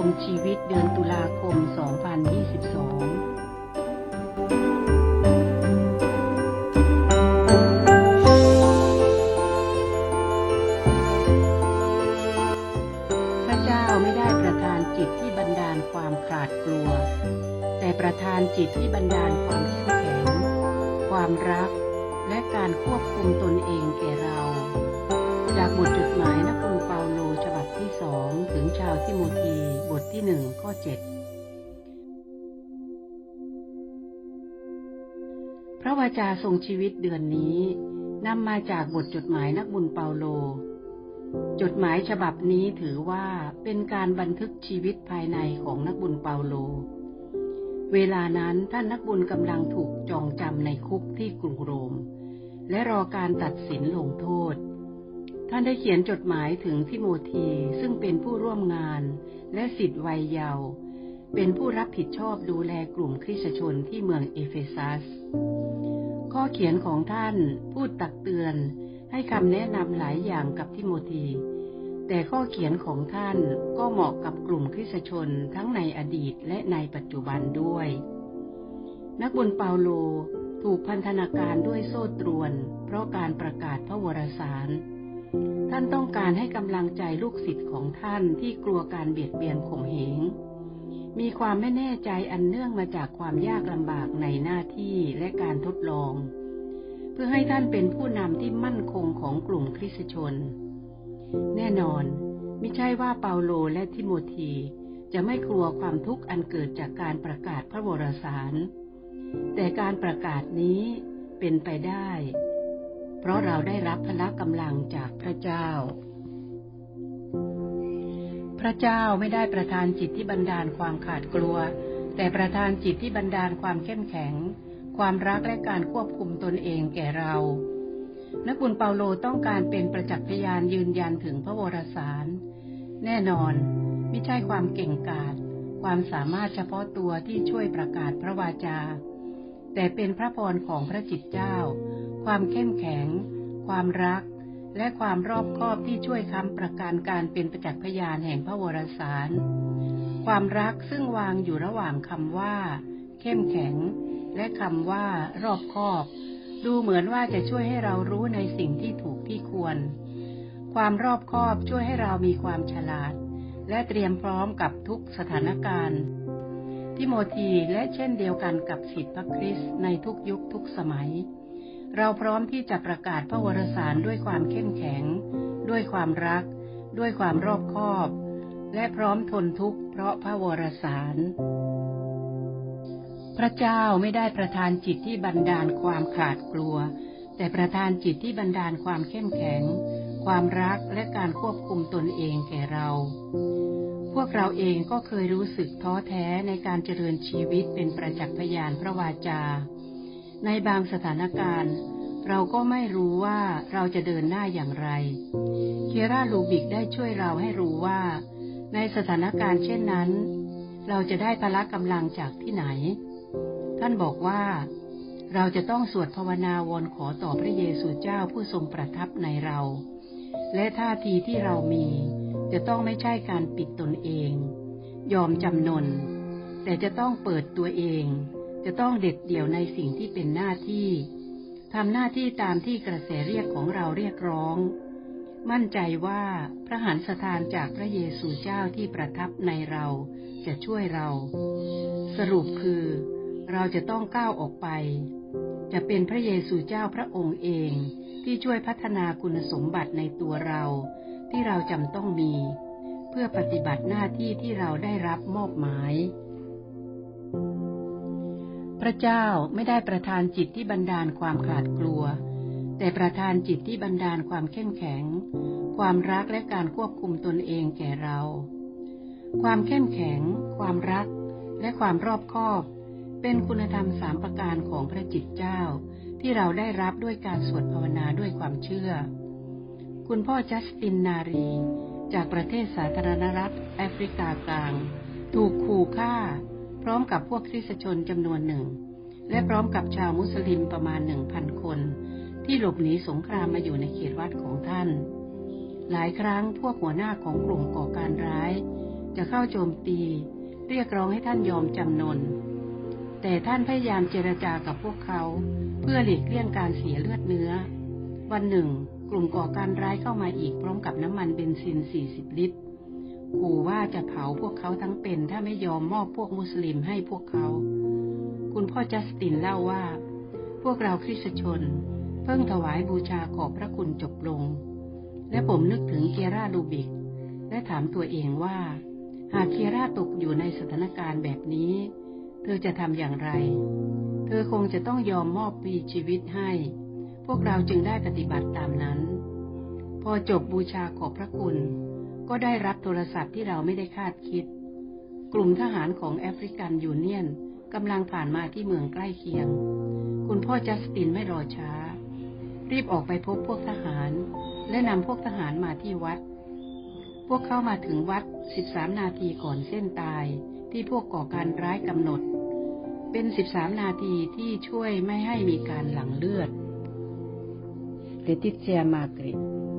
จาทรงชีวิตเดือนตุลาคม 2022พระเจ้าไม่ได้ประทานจิตที่บันดาลความขาดกลัว แต่ประทานจิตที่บันดาลความเข้มแข็ง ความรัก และการควบคุมตนเองแก่เรา จากบทจดหมายนักบุญเปาโลฉบับ ที่สองถึงชาวทิโมธีบทที่หนึ่งข้อเจ็ดพระวาจาทรงชีวิตเดือนนี้นำมาจากบทจดหมายนักบุญเปาโล จดหมายฉบับนี้ถือว่าเป็นการบันทึกชีวิตภายในของนักบุญเปาโล เวลานั้นท่านนักบุญกำลังถูกจองจำในคุกที่กรุงโรม และรอการตัดสินลงโทษ ท่านได้เขียนจดหมายถึงทิโมธีซึ่งเป็นผู้ร่วมงานและสิทธิ์วัยเยาว์เป็นผู้รับผิดชอบดูแลกลุ่มคริสชนที่เมืองเอเฟซัส ข้อเขียนของท่านพูดตักเตือนให้คำแนะนำหลายอย่างกับทิโมธี แต่ข้อเขียนของท่านก็เหมาะกับกลุ่มคริสชนทั้งในอดีตและในปัจจุบันด้วย นักบุญเปาโลถูกพันธนาการด้วยโซ่ตรวน เพราะการประกาศพระวรสาร ท่านต้องการให้กำลังใจลูกศิษย์ของท่านที่กลัวการเบียดเบียนข่มเหง มีความไม่แน่ใจอันเนื่องมาจากความยากลำบากในหน้าที่และการทดลอง เพื่อให้ท่านเป็นผู้นำที่มั่นคงของกลุ่มคริสตชน แน่นอนไม่ใช่ว่าเปาโลและทิโมธีจะไม่กลัวความทุกข์อันเกิดจากการประกาศพระวรสาร แต่การประกาศนี้เป็นไปได้ เพราะเราได้รับพละกำลังจากพระเจ้า พระเจ้าไม่ได้ประทานจิตที่บันดาลความขาดกลัว แต่ประทานจิตที่บันดาลความเข้มแข็ง ความรักและการควบคุมตนเองแก่เรานักบุญเปาโลต้องการเป็นประจักษ์พยานยืนยันถึงพระวรสาร แน่นอนไม่ใช่ความเก่งกาจความสามารถเฉพาะตัวที่ช่วยประกาศพระวาจา แต่เป็นพระพรของพระจิตเจ้า ความเข้มแข็ง ความรัก และความรอบคอบที่ช่วยค้ำประกันการเป็นประจักษ์พยานแห่งพระวรสาร ความรักซึ่งวางอยู่ระหว่างคำว่า เข้มแข็ง และคำว่ารอบคอบ ดูเหมือนว่าจะช่วยให้เรารู้ในสิ่งที่ถูกที่ควร ความรอบคอบช่วยให้เรามีความฉลาด และเตรียมพร้อมกับทุกสถานการณ์ทิโมธีและเช่นเดียวกันกับสิทธิพระคริสต์ในทุกยุคทุกสมัย เราพร้อมที่จะประกาศพระวรสารด้วยความเข้มแข็ง ด้วยความรัก ด้วยความรอบคอบ และพร้อมทนทุกข์เพราะพระวรสาร พระเจ้าไม่ได้ประทานจิตที่บันดาลความขาดกลัว แต่ประทานจิตที่บันดาลความเข้มแข็ง ความรักและการควบคุมตนเองแก่เรา พวกเราเองก็เคยรู้สึกท้อแท้ในการเจริญชีวิตเป็นประจักษ์พยานพระวาจา ในบางสถานการณ์ เราก็ไม่รู้ว่าเราจะเดินหน้าอย่างไร เคียร่าลูบิกได้ช่วยเราให้รู้ว่า ในสถานการณ์เช่นนั้น เราจะได้พละกำลังจากที่ไหน ท่านบอกว่า เราจะต้องสวดภาวนาวอนขอต่อพระเยซูเจ้าผู้ทรงประทับในเรา และท่าทีที่เรามีจะต้องไม่ใช่การปิดตนเอง ยอมจำนน แต่จะต้องเปิดตัวเอง จะต้องเด็ดเดี่ยวในสิ่งที่เป็นหน้าที่ทำหน้าที่ตามที่กระแสเรียกของเราเรียกร้อง มั่นใจว่าพระหันสถานจากพระเยซูเจ้าที่ประทับในเราจะช่วยเรา สรุปคือ เราจะต้องก้าวออกไป จะเป็นพระเยซูเจ้าพระองค์เองที่ช่วยพัฒนาคุณสมบัติในตัวเรา ที่เราจำต้องมี เพื่อปฏิบัติหน้าที่ที่เราได้รับมอบหมาย พระเจ้าไม่ได้ประทานจิตที่บันดาลความขาดกลัว แต่ประทานจิตที่บันดาลความเข้มแข็ง ความรักและการควบคุมตนเองแก่เรา ความเข้มแข็ง ความรัก และความรอบคอบ เป็นคุณธรรมสามประการของพระจิตเจ้า ที่เราได้รับด้วยการสวดภาวนาด้วยความเชื่อ คุณพ่อจัสตินนารี จากประเทศสาธารณรัฐแอฟริกากลาง ถูกขู่ฆ่า พร้อมกับพวกคริสตชนจำนวนหนึ่ง และพร้อมกับชาวมุสลิมประมาณหนึ่งพันคน ที่หลบหนีสงครามมาอยู่ในเขตวัดของท่าน หลายครั้งพวกหัวหน้าของกลุ่มก่อการร้าย จะเข้าโจมตี เรียกร้องให้ท่านยอมจำนน แต่ท่านพยายามเจรจากับพวกเขา เพื่อหลีกเลี่ยงการเสียเลือดเนื้อ วันหนึ่ง กลุ่มก่อการร้ายเข้ามาอีกพร้อมกับน้ำมันเบนซิน 40 ลิตร ขู่ว่าจะเผาพวกเขาทั้งเป็น ถ้าไม่ยอมมอบพวกมุสลิมให้พวกเขา คุณพ่อจัสตินเล่าว่า พวกเราคริสตชน เพิ่งถวายบูชาขอบพระคุณจบลง และผมนึกถึงเกียร่าลูบิก และถามตัวเองว่า หากเคียร่าตกอยู่ในสถานการณ์แบบนี้ เธอจะทำอย่างไร เธอคงจะต้องยอมมอบปีชีวิตให้ พวกเราจึงได้ปฏิบัติตามนั้น พอจบบูชาขอบพระคุณ ก็ได้รับโทรศัพท์ที่เราไม่ได้คาดคิด กลุ่มทหารของแอฟริกันยูเนียนกำลังผ่านมาที่เมืองใกล้เคียง คุณพ่อจัสตินไม่รอช้า รีบออกไปพบพวกทหาร และนำพวกทหารมาที่วัด พวกเข้ามาถึงวัด 13 นาทีก่อนเส้นตายที่พวกก่อการร้ายกำหนด เป็น 13 นาทีที่ช่วยไม่ให้มีการหลั่งเลือดเล